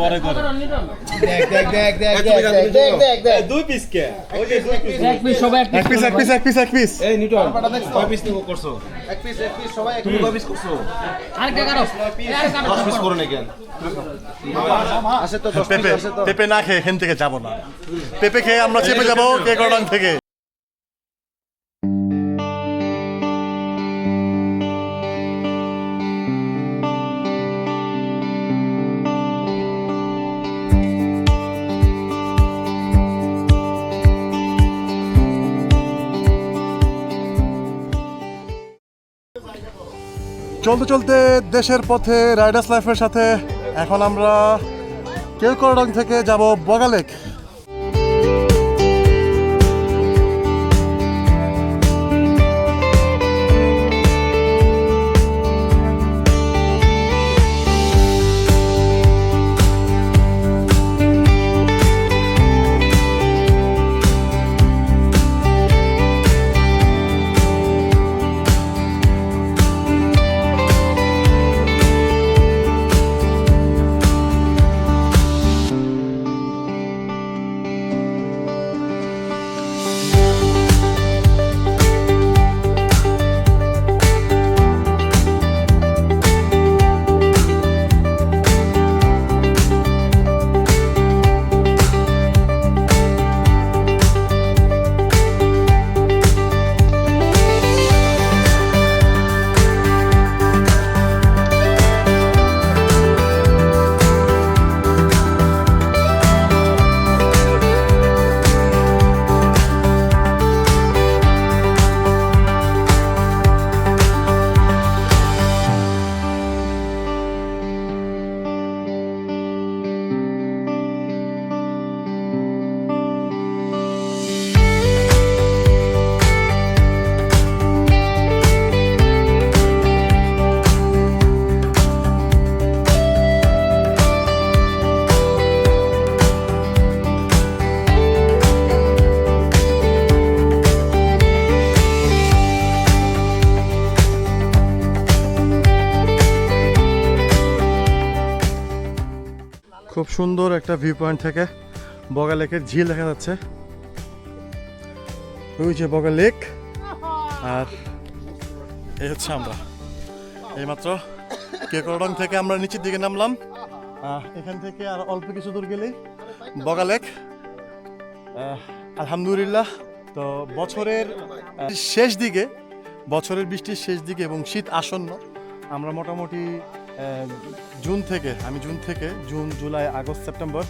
পরে পেপে না খেয়ে এখান থেকে যাব না। পেপে খেয়ে আমরা চেপে যাব কেকড়ান থেকে? চলতে চলতে দেশের পথে রাইডার্স লাইফের সাথে এখন আমরা কেউকরডং থেকে যাব বগালেক। সুন্দর একটা ভিউ পয়েন্ট থেকে বগা লেকের ঝিল দেখা যাচ্ছে। ওই যে বগা লেক। আর এই হচ্ছে আমরা। এইমাত্র কেকরডং থেকে আমরা নিচের দিকে নামলাম। এখান থেকে আর অল্প কিছু দূর গেলেই বগা লেক। আলহামদুলিল্লাহ। তো বছরের শেষ দিকে, বছরের বৃষ্টির শেষ দিকে এবং শীত আসন্ন, আমরা মোটামুটি জুন থেকে, আমি জুন থেকে, জুন, জুলাই, আগস্ট, সেপ্টেম্বর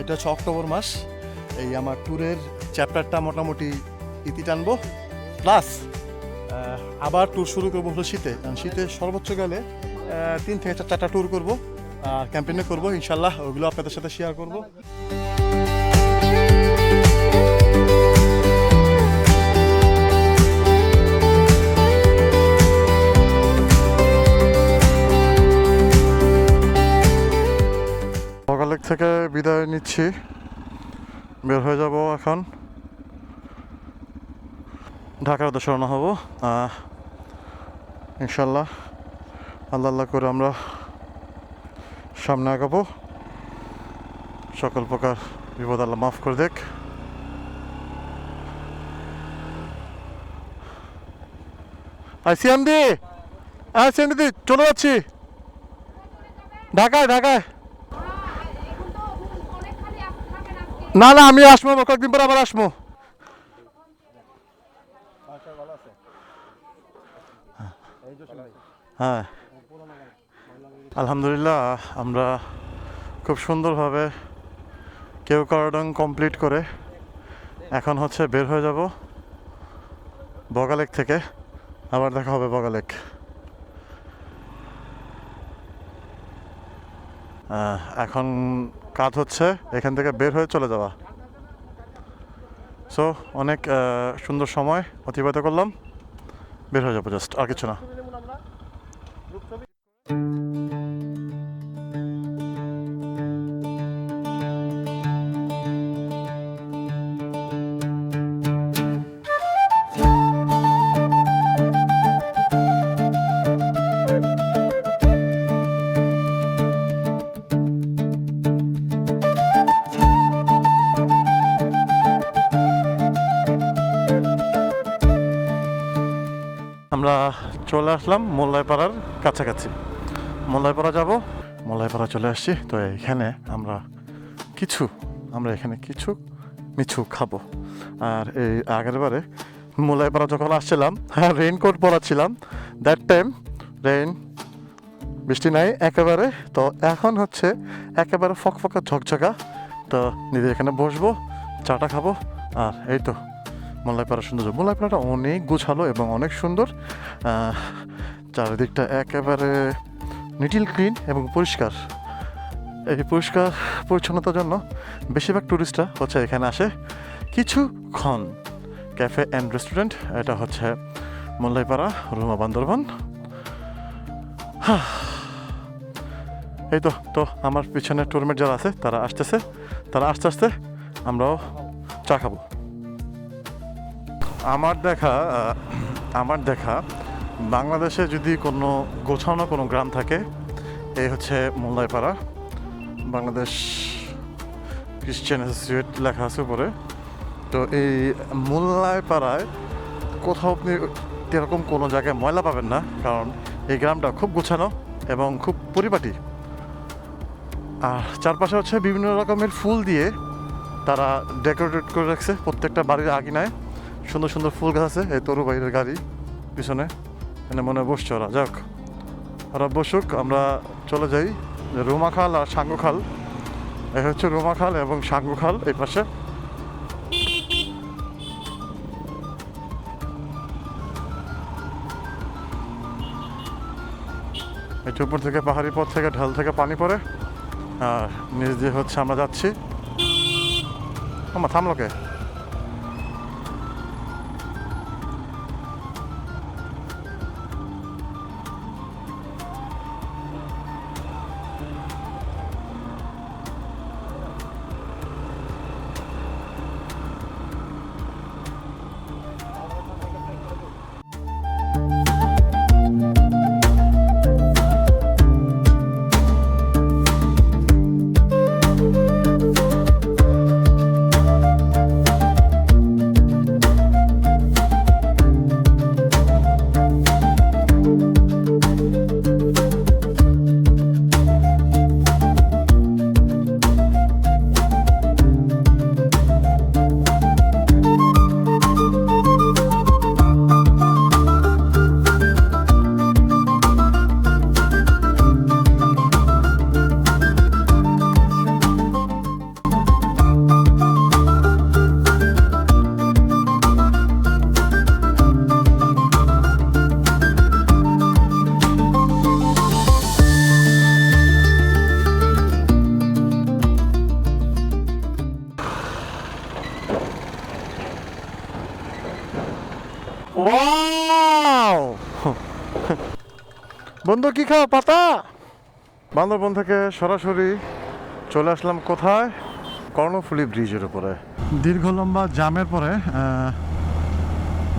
এটা হচ্ছে অক্টোবর মাস। এই আমার ট্যুরের চ্যাপ্টারটা মোটামুটি ইতি টানবো। প্লাস আবার ট্যুর শুরু করব হলো শীতে। কারণ শীতে সর্বোচ্চ গেলে তিন থেকে চারটা ট্যুর করব, আর ক্যাম্পেইনে করব, ইনশাল্লাহ, ওগুলো আপনাদের সাথে শেয়ার করব। থেকে বিদায় নিচ্ছি। বের হয়ে যাব এখন। ঢাকার উদ্দেশ্যে রওনা হব। ইনশাল্লাহ আল্লাহ আল্লাহ করে আমরা সামনে আগাবো। সকল প্রকার বিপদ আল্লাহ মাফ করে দেখ আইসিএমডি আইসিএমডি চলে যাচ্ছি। ঢাকায় ঢাকায়। না না, আমি আসব কয়েকদিন পর আবার আসব। হ্যাঁ। আলহামদুলিল্লাহ, আমরা খুব সুন্দরভাবে কেউ কারডং কমপ্লিট করে এখন হচ্ছে বের হয়ে যাব বগালেক থেকে। আবার দেখা হবে বগালেক। এখন কাজ হচ্ছে, এখান থেকে বের হয়ে চলে যাওয়া। সো অনেক সুন্দর সময় অতিবাহিত করলাম। বের হয়ে যাব জাস্ট আর কিছু না। চলে আসলাম মোল্লাইপাড়ার কাছাকাছি। মোল্লাইপাড়া যাব। মোল্লাইপাড়া চলে আসছি। তো এখানে আমরা কিছু, আমরা এখানে কিছু মিছু খাব। আর এই আগের বারে মোল্লাইপাড়া যখন আসছিলাম হ্যাঁ রেইনকোট পরা ছিলাম দ্যাট টাইম রেইন বৃষ্টি নাই একেবারে। তো এখন হচ্ছে একেবারে ফকফকা ঝকঝকা। তো নিজে এখানে বসবো, চাটা খাব, আর এই তো। মোল্লাইপাড়া সৌন্দর্য। মোল্লাইপাড়াটা অনেক গোছালো এবং অনেক সুন্দর। চারিদিকটা একেবারে নিটিল ক্লিন এবং পরিষ্কার। এই পরিষ্কার পরিচ্ছন্নতার জন্য বেশিরভাগ ট্যুরিস্টরা হচ্ছে এখানে আসে। কিছুক্ষণ ক্যাফে অ্যান্ড রেস্টুরেন্ট, এটা হচ্ছে মোল্লাইপাড়া রুমা বান্দরবান। এই তো তো আমার পিছনে টুরমেট যারা আছে, তারা আসতেছে। তারা আস্তে আস্তে আমরাও চা খাব। আমার দেখা আমার দেখা, বাংলাদেশে যদি কোনো গোছানো কোনো গ্রাম থাকে এই হচ্ছে মোল্লাইপাড়া। বাংলাদেশ খ্রিশ্চান অ্যাসোসিয়েট লেখা আছে উপরে। তো এই মোল্লাইপাড়ায় কোথাও আপনি এরকম কোনো জায়গায় ময়লা পাবেন না, কারণ এই গ্রামটা খুব গোছানো এবং খুব পরিপাটি। আর চারপাশে হচ্ছে বিভিন্ন রকমের ফুল দিয়ে তারা ডেকোরেট করে রাখছে, প্রত্যেকটা বাড়ির আগিনায়। সুন্দর সুন্দর ফুল গাছ আছে, এই তরু বাইরের গাড়ি পিছনে। এখানে মনে হয় বসছে ওরা। যাক, ওরা বসুক, আমরা চলে যাই। রোমা খাল আর সাঙ্গু খাল। এই হচ্ছে রোমা খাল এবং সাঙ্গু খাল এই পাশে। একটু উপর থেকে পাহাড়ি পথ থেকে ঢাল থেকে পানি পড়ে। আর নিচ দিয়ে হচ্ছে আমরা যাচ্ছি। আমার থামলো বন্ধু কি খাও? পাতা? বান্দরবন থেকে সরাসরি চলে আসলাম কোথায়? কর্ণফুলি ব্রিজের উপরে। দীর্ঘ লম্বা জামের পরে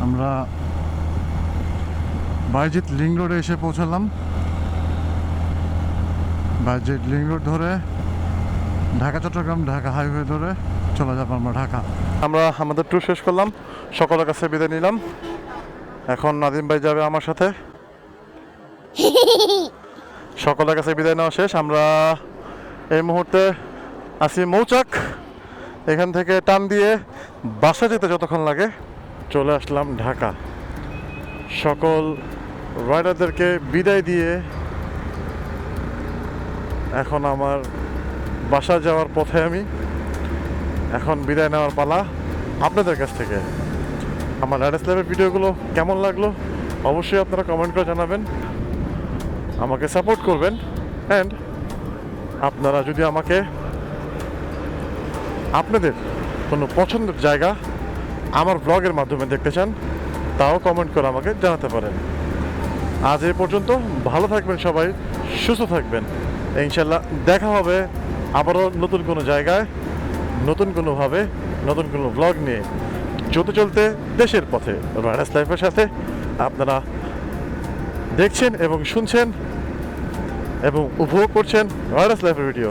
আমরা বাইজিৎ লিং রোডে এসে পৌঁছালাম। বাইজিৎ লিং রোড ধরে ঢাকা চট্টগ্রাম ঢাকা হাইওয়ে ধরে চলে যাব আমরা ঢাকা। আমরা আমাদের ট্যুর শেষ করলাম। সকলের কাছে বিদায় নিলাম। এখন নাদিম ভাই যাবে আমার সাথে। সকলের কাছে বিদায় নেওয়া শেষ। আমরা এই মুহূর্তে আছি মৌচাক। এখান থেকে টান দিয়ে বাসা যেতে যতক্ষণ লাগে চলে আসলাম ঢাকা। সকল রাইডারদেরকে বিদায় দিয়ে এখন আমার বাসা যাওয়ার পথে আমি। এখন বিদায় নেওয়ার পালা আপনাদের কাছ থেকে। আমার রাইডার্স ল্যাবের ভিডিওগুলো কেমন লাগল? অবশ্যই আপনারা কমেন্ট করে জানাবেন। আমাকে সাপোর্ট করবেন অ্যান্ড আপনারা যদি আমাকে আপনাদের কোনো পছন্দের জায়গা আমার ব্লগের মাধ্যমে দেখতে চান, তাও কমেন্ট করে আমাকে জানাতে পারেন। আজ এ পর্যন্ত ভালো থাকবেন সবাই, সুস্থ থাকবেন। ইনশাল্লাহ দেখা হবে আবারও নতুন কোনো জায়গায়, নতুন কোনোভাবে, নতুন কোনো ব্লগ নিয়ে। চলতে চলতে দেশের পথে রাইডার্স লাইফের সাথে আপনারা দেখছেন এবং শুনছেন এবং উপভোগ করছেন ভাইরাস লাইফের ভিডিও।